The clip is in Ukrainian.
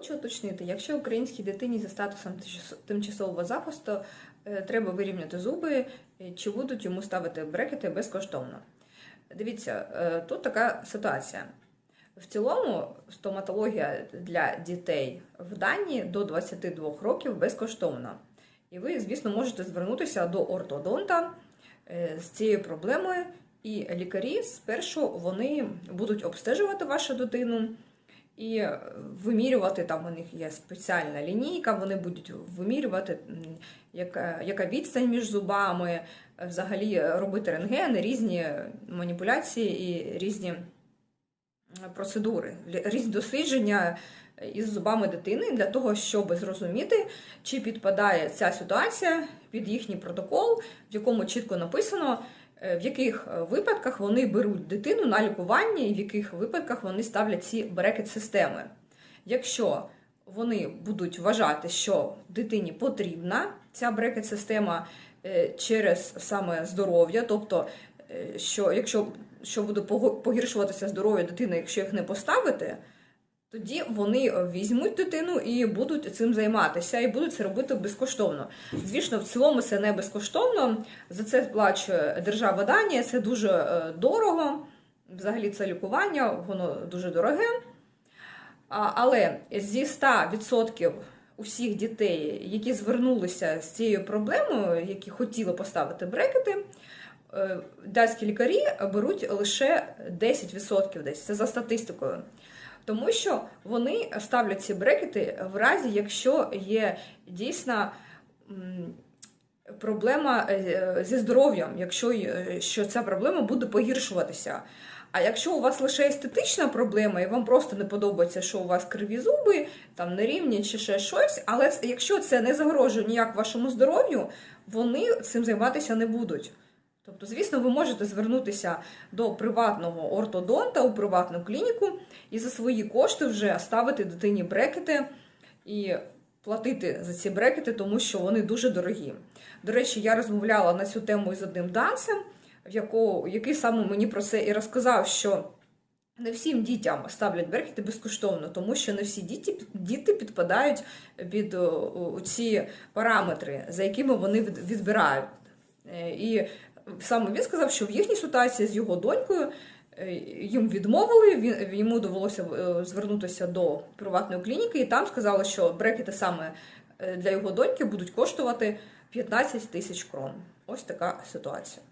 Хочу уточнити, якщо українській дитині за статусом тимчасового захисту е, треба вирівняти зуби, е, чи будуть йому ставити брекети безкоштовно? Дивіться, е, тут така ситуація. В цілому, стоматологія для дітей в Данії до 22 років безкоштовна. І ви, звісно, можете звернутися до ортодонта з цією проблемою, і лікарі спершу вони будуть обстежувати вашу дитину і е, вимірювати там у них є спеціальна лінійка, вони будуть вимірювати, яка, яка відстань між зубами, е, взагалі робити рентгени, різні маніпуляції і різні е, процедури, різні дослідження із зубами дитини для того, щоб зрозуміти, чи підпадає ця ситуація під їхній протокол, в якому чітко написано, е, в яких е, випадках вони беруть дитину на лікування і в яких випадках вони ставлять ці брекет-системи. Якщо вони будуть вважати, що дитині потрібна ця брекет-система е, через саме здоров'я, тобто, е, що якщо що буде погіршуватися здоров'я дитини, якщо їх не поставити, тоді вони візьмуть дитину і будуть цим займатися, і будуть це робити безкоштовно. Звісно, в цілому це не безкоштовно. За це сплачує держава Данія. Це дуже е, дорого. Взагалі, це лікування, воно дуже дороге. Але зі 100% усіх дітей, які звернулися з цією проблемою, які хотіли поставити брекети, е, датські лікарі беруть лише 10% десь. Це за статистикою. Тому що вони ставлять ці брекети в разі, якщо є дійсна проблема е, зі здоров'ям, якщо е, що ця проблема буде погіршуватися. А якщо у вас лише естетична проблема, і вам просто не подобається, що у вас криві зуби, там нерівні чи ще щось, але якщо це не загрожує ніяк вашому здоров'ю, вони цим займатися не будуть. Тобто, звісно, ви можете звернутися до приватного ортодонта у приватну клініку і за свої кошти вже ставити дитині брекети і платити за ці брекети, тому що вони дуже дорогі. До речі, я розмовляла на цю тему із одним данцем, який саме мені про це і розказав, що не всім дітям ставлять брекети безкоштовно, тому що не всі діти, діти підпадають під о, ці параметри, за якими вони відбирають. Е, І саме він сказав, що в їхній ситуації з його донькою е, їм відмовили, він, йому довелося е, звернутися до приватної клініки, і там сказали, що брекети саме е, для його доньки будуть коштувати 15 тисяч крон. Ось така ситуація.